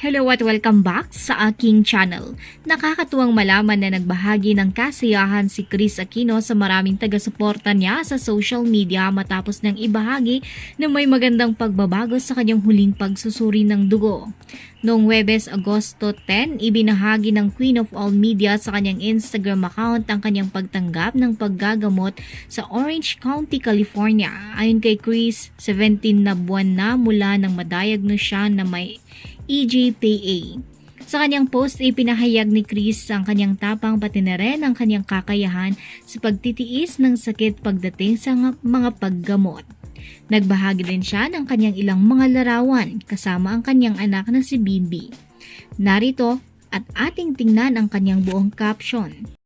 Hello at welcome back sa aking channel. Nakakatuwang malaman na nagbahagi ng kasiyahan si Chris Aquino sa maraming taga-suporta niya sa social media matapos ng ibahagi na may magandang pagbabago sa kanyang huling pagsusuri ng dugo. Noong Webes, Agosto 10, ibinahagi ng Queen of All Media sa kanyang Instagram account ang kanyang pagtanggap ng paggagamot sa Orange County, California. Ayon kay Chris, 17 na buwan na mula nang madiagnose siya na may E EJPA. Sa kanyang post, ipinahayag ni Chris ang kanyang tapang pati na rin ang kanyang kakayahan sa pagtitiis ng sakit pagdating sa mga paggamot. Nagbahagi din siya ng kanyang ilang mga larawan kasama ang kanyang anak na si Bibi. Narito at ating tingnan ang kanyang buong caption.